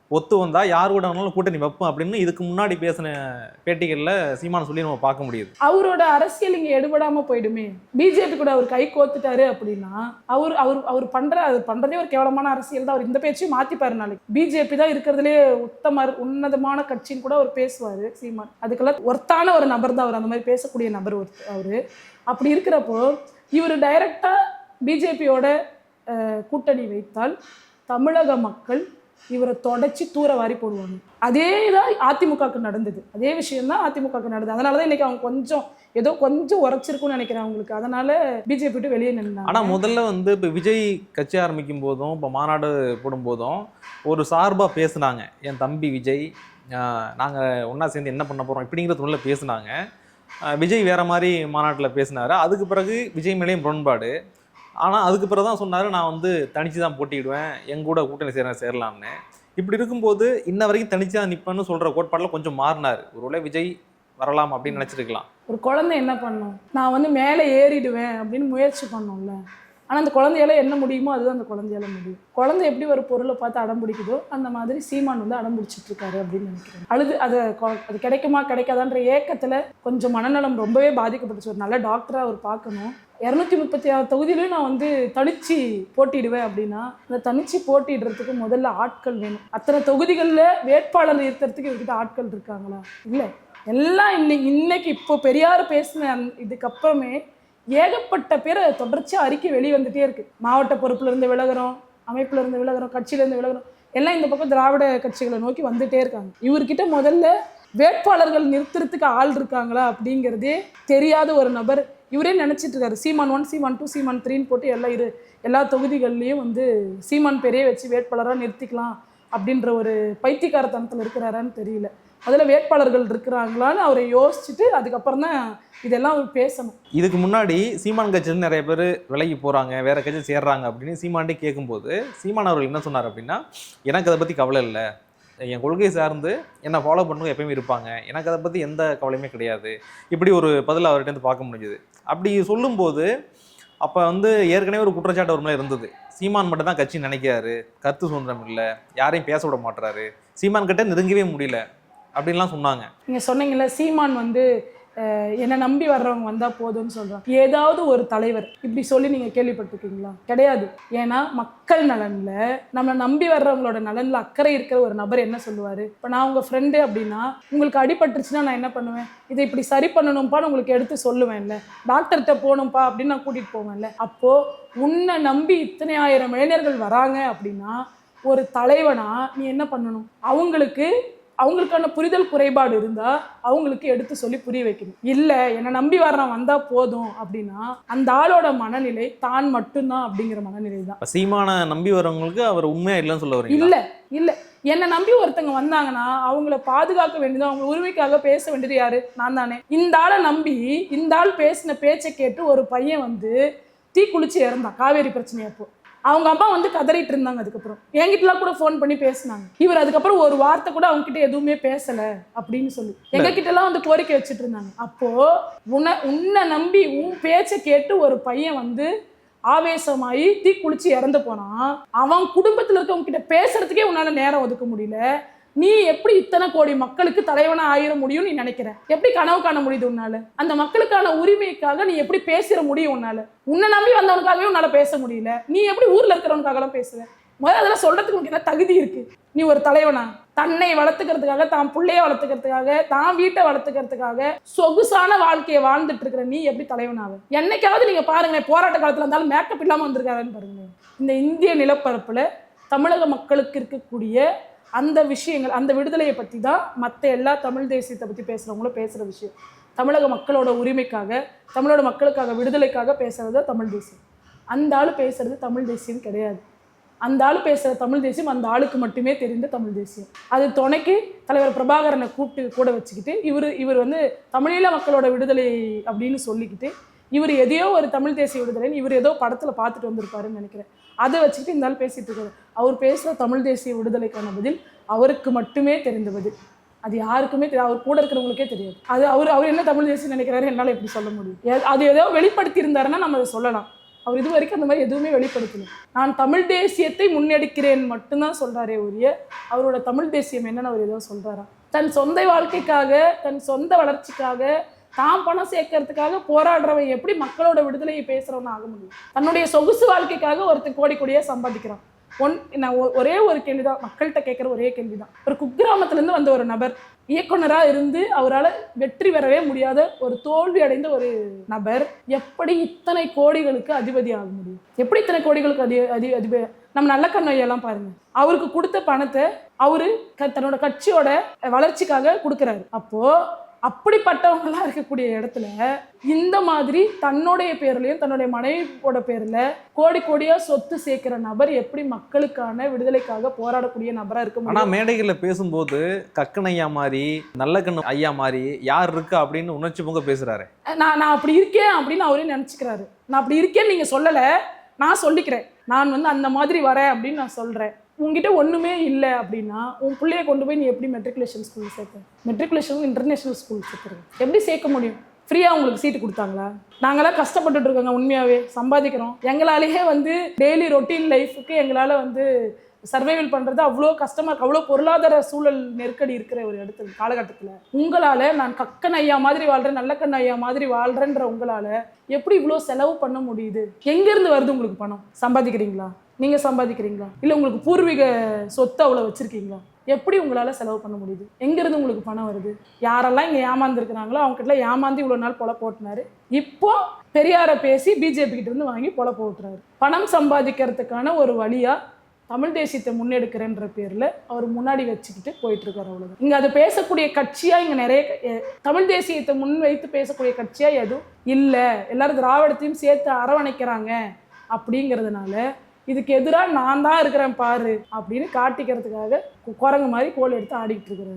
ஒத்து வந்தா யார் கூட வேணாலும் கூட்டணி வைப்போம் அப்படின்னு இதுக்கு முன்னாடி பேசின பேட்டிகள்ல சீமான் சொல்லி நம்ம பார்க்க முடியுது. அவரோட அரசியல் இங்க எடுபடாம போயிடுமே. பிஜேபி கூட அவர் கை கோத்துட்டாரு அப்படின்னா அவர் அவர் அவர் பண்ற அவர் பண்றதே ஒரு கேவலமான அரசியல் தான். அவர் இந்த பேச்சையும் மாத்திப்பாரு நாளைக்கு. பிஜேபி தான் இருக்கிறதுலே உத்தமர் உன்னதமான கட்சின்னு கூட அவர் பேசுவாரு சீமான். அதுக்கெல்லாம் ஒர்த்தான ஒரு நபர் தான் அவர். அந்த மாதிரி பேசக்கூடிய நபர் ஒருத்த- அவரு. அப்படி இருக்கிறப்போ இவர் டைரக்டா பிஜேபியோட கூட்டணி வைத்தால் தமிழக மக்கள் இவரை தொடச்சி தூர வாரி போடுவாங்க. அதே தான் அதிமுகவுக்கு நடந்தது. அதே விஷயம் தான் அதிமுகவுக்கு நடந்தது. அதனால தான் இன்னைக்கு அவங்க கொஞ்சம் ஏதோ கொஞ்சம் உரைச்சிருக்கும்னு நினைக்கிறேன் அவங்களுக்கு. அதனால பிஜேபி விட்டு வெளியே நின்றாங்க ஆனால் முதல்ல வந்து இப்போ விஜய் கட்சி ஆரம்பிக்கும் போதும் இப்போ மாநாடு போடும் போதும் ஒரு சார்பாக பேசுனாங்க. என் தம்பி விஜய் நாங்கள் ஒன்றா சேர்ந்து என்ன பண்ண போகிறோம் இப்படிங்கிற துணில பேசுனாங்க. விஜய் வேற மாதிரி மாநாட்டில் பேசினார். அதுக்கு பிறகு விஜய் மேலேயும் முரண்பாடு. ஆனால் அதுக்கு பிறகு தான் சொன்னார் நான் வந்து தனிச்சு தான் போட்டிடுவேன் எங்கூட கூட கூட்டணி சேர சேரலாம்னு. இப்படி இருக்கும்போது இன்ன வரைக்கும் தனிச்சு தான் நிற்பேன்னு சொல்கிற கோட்பாடில் கொஞ்சம் மாறினார். ஒருவேளை விஜய் வரலாம் அப்படின்னு நினச்சிருக்கலாம். ஒரு குழந்தை என்ன பண்ணும்? நான் வந்து மேலே ஏறிடுவேன் அப்படின்னு முயற்சி பண்ணோம்ல. ஆனால் அந்த குழந்தையால என்ன முடியுமோ அதுதான் அந்த குழந்தையால முடியும். குழந்தை எப்படி ஒரு பொருளை பார்த்து அடம் பிடிக்குதோ அந்த மாதிரி சீமான் வந்து அடம் பிடிச்சிட்டு இருக்காரு அப்படின்னு நினைக்கிறேன். அழுது அதை கொ- அது கிடைக்குமா கிடைக்காதான்ற ஏக்கத்தில் கொஞ்சம் மனநலம் ரொம்பவே பாதிக்கப்பட்டுச்சு. ஒரு நல்ல டாக்டராக அவர் பார்க்கணும். இரநூத்தி முப்பத்தி ஆறு தொகுதியிலையும் நான் வந்து தனிச்சு போட்டிடுவேன் அப்படின்னா அந்த தனிச்சு போட்டிடுறதுக்கு முதல்ல ஆட்கள் வேணும். அத்தனை தொகுதிகளில் வேட்பாளர் நிறுத்துறதுக்கு இவர்கிட்ட ஆட்கள் இருக்காங்களா? இல்லை. எல்லாம் இன்னைக்கு இன்னைக்கு இப்போ பெரியார் பேசின இதுக்கப்புறமே ஏகப்பட்ட பேரை தொடர்ச்சியாக அறிக்கை வெளியே வந்துட்டே இருக்கு. மாவட்ட பொறுப்புல இருந்து விலகுறோம் அமைப்புல இருந்து விலகிறோம் கட்சியிலேருந்து எல்லாம் இந்த பக்கம் திராவிட கட்சிகளை நோக்கி வந்துட்டே இருக்காங்க. இவர்கிட்ட முதல்ல வேட்பாளர்கள் நிறுத்துறதுக்கு ஆள் இருக்காங்களா அப்படிங்கிறதே தெரியாத ஒரு நபர். இவரே நினச்சிட்டு இருக்காரு. சீமான் ஒன் சீமான் டூ சீமான் த்ரீன்னு போட்டு எல்லா இரு எல்லா தொகுதிகள்லையும் வந்து சீமான் பேரையே வச்சு வேட்பாளராக நிறுத்திக்கலாம் அப்படின்ற ஒரு பைத்தியக்காரத்தனத்தில் இருக்கிறாரான்னு தெரியல. அதில் வேட்பாளர்கள் இருக்கிறாங்களான்னு அவரை யோசிச்சுட்டு அதுக்கப்புறம் தான் இதெல்லாம் அவர் பேசணும். இதுக்கு முன்னாடி சீமான் கட்சியிலேருந்து நிறைய பேர் விலகி போகிறாங்க வேறு கட்சி சேர்றாங்க அப்படின்னு சீமான்டே கேட்கும்போது சீமான் அவர்கள் என்ன சொன்னார் அப்படின்னா எனக்கு அதை பற்றி கவலை இல்லை. என் கொள்கை சார்ந்து என்னை ஃபாலோ பண்ணுங்க எப்பயுமே இருப்பாங்க. எனக்கு அதை பற்றி எந்த கவலையுமே கிடையாது. இப்படி ஒரு பதில் அவர்கிட்ட பார்க்க முடிஞ்சுது. அப்படி சொல்லும்போது அப்போ வந்து ஏற்கனவே ஒரு குற்றச்சாட்டு ஒரு இருந்தது. சீமான் மட்டும் தான் கட்சி நினைக்கிறாரு. கருத்து சுதந்திரம் இல்லை. யாரையும் பேச விட மாட்டுறாரு சீமான் கிட்ட நெருங்கவே முடியல. அப்படின்லாம் சொன்னாங்க. நீங்கள் சொன்னீங்கல்ல சீமான் வந்து என்னை நம்பி வர்றவங்க வந்தால் போதும்னு சொல்கிறான் ஏதாவது ஒரு தலைவர் இப்படி சொல்லி நீங்கள் கேள்விப்பட்டிருக்கீங்களா? கிடையாது. ஏன்னா மக்கள் நலனில் நம்மளை நம்பி வர்றவங்களோட நலனில் அக்கறை இருக்கிற ஒரு நபர் என்ன சொல்லுவார்? இப்போ நான் உங்கள் ஃப்ரெண்டு அப்படின்னா உங்களுக்கு அடிபட்டுருச்சுன்னா நான் என்ன பண்ணுவேன்? இதை இப்படி சரி பண்ணணும்ப்பான்னு உங்களுக்கு எடுத்து சொல்லுவேன்ல. டாக்டர்கிட்ட போகணும்ப்பா அப்படின்னு நான் கூட்டிகிட்டு போவேன்ல. அப்போது உன்னை நம்பி இத்தனை ஆயிரம் இளைஞர்கள் வராங்க அப்படின்னா ஒரு தலைவனா நீ என்ன பண்ணணும்? அவங்களுக்கு அவங்களுக்கான புரிதல் குறைபாடு இருந்தா அவங்களுக்கு எடுத்து சொல்லி புரிய வைக்கணும். இல்ல என்னை நம்பி வர்றவன் வந்தா போதும் அப்படின்னா அந்த ஆளோட மனநிலை தான் மட்டும்தான் அப்படிங்கிற மனநிலை தான். சீமானை நம்பி வரவங்களுக்கு அவர் உண்மையா இல்லைன்னு சொல்ல வரீங்களா? இல்ல இல்ல. என்னை நம்பி ஒருத்தங்க வந்தாங்கன்னா அவங்கள பாதுகாக்க வேண்டியது அவங்க உரிமைக்காக பேச வேண்டியது யாரு? நான் தானே. இந்த ஆளை நம்பி இந்த ஆள் பேசின பேச்சை கேட்டு ஒரு பையன் வந்து தீ குளிச்சு இறந்தான். காவேரி பிரச்சனை அப்போ. அவங்க அம்மா வந்து கதறிட்டு இருந்தாங்க அதுக்கப்புறம். என்கிட்டலாம் கூட ஃபோன் பண்ணி பேசினாங்க. இவர் அதுக்கப்புறம் ஒரு வார்த்தை கூட அவங்க கிட்ட எதுவுமே பேசல அப்படின்னு சொல்லி. எங்க கிட்ட எல்லாம் வந்து கோரிக்கை வச்சுட்டு இருந்தாங்க. அப்போ உன்னை உன்னை நம்பி உன் பேச்சை கேட்டு ஒரு பையன் வந்து ஆவேசமாயி தீ குளிச்சு இறந்து போனான். அவன் குடும்பத்தில் இருக்கவங்க கிட்ட பேசுறதுக்கே உன்னால நேரம் ஒதுக்க முடியல. நீ எப்படி இத்தனை கோடி மக்களுக்கு தலைவனா ஆயிர முடியும்னு நீ நினைக்கிற? எப்படி கனவு காண முடியுது உன்னால? அந்த மக்களுக்கான உரிமைக்காக நீ எப்படி பேசிட முடியும் உன்னால? உன்னை நம்பி வந்தவனுக்காகவே உன்னால பேச முடியல. நீ எப்படி ஊர்ல இருக்கிறவனுக்காகலாம் பேசுற முதல்ல அதெல்லாம் சொல்றதுக்கு உனக்கு என்ன தகுதி இருக்கு? நீ ஒரு தலைவனா? தன்னை வளர்த்துக்கிறதுக்காக தான் பிள்ளைய வளர்த்துக்கிறதுக்காக தான் வீட்டை வளர்த்துக்கிறதுக்காக சொகுசான வாழ்க்கையை வாழ்ந்துட்டு இருக்கிற நீ எப்படி தலைவனாவ? என்னைக்காவது நீங்க பாருங்களேன் போராட்ட காலத்துல இருந்தாலும் மேக்கப் இல்லாம வந்திருக்காருன்னு பாருங்க இந்த இந்திய நிலப்பரப்புல தமிழக மக்களுக்கு இருக்கக்கூடிய அந்த விஷயங்கள் அந்த விடுதலையை பற்றி தான் மற்ற எல்லா தமிழ் தேசியத்தை பற்றி பேசுகிறவங்களும் பேசுகிற விஷயம். தமிழக மக்களோட உரிமைக்காக தமிழோட மக்களுக்காக விடுதலைக்காக பேசுகிறது தமிழ் தேசியம். அந்த ஆள் பேசுகிறது தமிழ் தேசியம் கிடையாது. அந்த ஆள் பேசுகிற தமிழ் தேசியம் அந்த ஆளுக்கு மட்டுமே தெரிந்த தமிழ் தேசியம். அது துணைக்கு தலைவர் பிரபாகரனை கூப்பிட்டு கூட வச்சுக்கிட்டு இவர் இவர் வந்து தமிழீழ மக்களோட விடுதலை அப்படின்னு சொல்லிக்கிட்டு இவர் எதையோ ஒரு தமிழ் தேசிய விடுதலைன்னு இவர் ஏதோ படத்தில் பார்த்துட்டு வந்திருப்பாருன்னு நினைக்கிறேன். அதை வச்சுக்கிட்டு இந்த பேசிகிட்டு பேசிட்டு இருக்காரு. அவர் பேசுகிற தமிழ் தேசிய விடுதலைக்கான பதில் அவருக்கு மட்டுமே தெரிந்த பதில் அது யாருக்குமே தெரியாது. அவர் கூட இருக்கிறவங்களுக்கே தெரியாது. அது அவர் அவர் என்ன தமிழ் தேசியம் நினைக்கிறாரு என்னால் எப்படி சொல்ல முடியும்? ஏ- அது ஏதோ வெளிப்படுத்தி இருந்தாருன்னா நம்ம அதை சொல்லலாம். அவர் இது வரைக்கும் அந்த மாதிரி எதுவுமே வெளிப்படுத்தல. நான் தமிழ் தேசியத்தை முன்னெடுக்கிறேன் மட்டும்தான் சொல்கிறாரே ஒழிய அவரோட தமிழ் தேசியம் என்னன்னு அவர் ஏதோ சொல்கிறாரா தன் சொந்த வாழ்க்கைக்காக தன் சொந்த வளர்ச்சிக்காக தான் பணம் சேர்க்கறதுக்காக போராடுறவன் எப்படி மக்களோட விடுதலையை பேசுறவன் ஆக முடியும்? தன்னுடைய சொகுசு வாழ்க்கைக்காக ஒருத்தன் கோடி கோடியா சம்பாதிக்கிறான். ஒன் நான் ஒ- ஒரே ஒரு கேள்வி தான் மக்கள்கிட்ட கேட்குற ஒரே கேள்வி தான் ஒரு குக்கிராமத்துலேருந்து வந்த ஒரு நபர் இயக்குனராக இருந்து அவரால் வெற்றி பெறவே முடியாத ஒரு தோல்வி அடைந்த ஒரு நபர் எப்படி இத்தனை கோடிகளுக்கு அதிபதி ஆக முடியும்? எப்படி இத்தனை கோடிகளுக்கு அதி அதி அதிப நம்ம நல்ல கண்ணையெல்லாம் பாருங்க. அவருக்கு கொடுத்த பணத்தை அவரு க- தன்னோட கட்சியோட வளர்ச்சிக்காக கொடுக்குறாரு. அப்போது அப்படிப்பட்டவங்களா இருக்கக்கூடிய இடத்துல இந்த மாதிரி தன்னுடைய பேர்லயும் தன்னுடைய மனைவியோட பேர்ல கோடி கோடியா சொத்து சேர்க்கிற நபர் எப்படி மக்களுக்கான விடுதலைக்காக போராடக்கூடிய நபரா இருக்க ஆனா முடியும்? மேடைகள்ல பேசும்போது கக்கன் ஐயா மாதிரி நல்ல கண்ணு ஐயா மாதிரி யார் இருக்கா அப்படின்னு உணர்ச்சி பொங்க பேசுறாரு. நான் நான் அப்படி இருக்கேன் அப்படின்னு அவரே நினச்சிக்கிறாரு. நான் அப்படி இருக்கேன்னு நீங்கள் சொல்லலை நான் சொல்லிக்கிறேன். நான் வந்து அந்த மாதிரி வரேன் அப்படின்னு நான் சொல்கிறேன் உங்ககிட்ட ஒன்றுமே இல்லை அப்படின்னா உன் பிள்ளைய கொண்டு போய் நீ எப்படி மெட்ரிகுலேஷன் ஸ்கூல் சேர்த்த மெட்ரிகுலேஷன் இன்டர்நேஷனல் ஸ்கூல் சேர்த்துருங்க எப்படி சேர்க்க முடியும்? ஃப்ரீயாக உங்களுக்கு சீட்டு கொடுத்தாங்களா? நாங்களாம் கஷ்டப்பட்டுட்டு இருக்கோங்க உண்மையாகவே சம்பாதிக்கிறோம். எங்களாலேயே வந்து டெய்லி ரொட்டீன் லைஃபுக்கு எங்களால் வந்து சர்வைவல் பண்ணுறது அவ்வளோ கஷ்டமாக இருக்குது அவ்வளோ பொருளாதார சூழல் நெருக்கடி இருக்கிற ஒரு இடத்துல காலகட்டத்தில். உங்களால் நான் கக்கன் ஐயா மாதிரி வாழ்கிறேன் நல்ல கண் ஐயா மாதிரி வாழ்கிறேன்ற உங்களால் எப்படி இவ்வளோ செலவு பண்ண முடியுது? எங்கேருந்து வருது உங்களுக்கு பணம்? சம்பாதிக்கிறீங்களா? நீங்கள் சம்பாதிக்கிறீங்களா? இல்லை உங்களுக்கு பூர்வீக சொத்து அவ்வளோ வச்சுருக்கீங்களா? எப்படி உங்களால் செலவு பண்ண முடியுது? எங்கேருந்து உங்களுக்கு பணம் வருது? யாரெல்லாம் இங்கே ஏமாந்துருக்குறாங்களோ அவங்ககிட்ட ஏமாந்து இவ்வளோ நாள் பொழப்பு ஓட்டினாரு இப்போ பெரியாரை பேசி பிஜேபிக்கிட்ட இருந்து வாங்கி பொழப்பு ஓட்டுறாரு பணம் சம்பாதிக்கிறதுக்கான ஒரு வழியாக தமிழ் தேசியத்தை முன்னெடுக்கிறேன்ற பேரில் அவர் முன்னாடி வச்சுக்கிட்டு போயிட்டுருக்காரு அவ்வளோ அவ்வளோதான் இங்கே அதை பேசக்கூடிய கட்சியாக இங்கே நிறைய தமிழ் தேசியத்தை முன்வைத்து பேசக்கூடிய கட்சியாக எதுவும் இல்லை. எல்லோரும் திராவிடத்தையும் சேர்த்து அரவணைக்கிறாங்க. அப்படிங்கிறதுனால இதுக்கு எதிராக நான் தான் இருக்கிறேன் பாரு அப்படின்னு காட்டிக்கிறதுக்காக கு- குரங்கு மாதிரி கோல் எடுத்து ஆடிக்கிட்டு இருக்கிறாரு.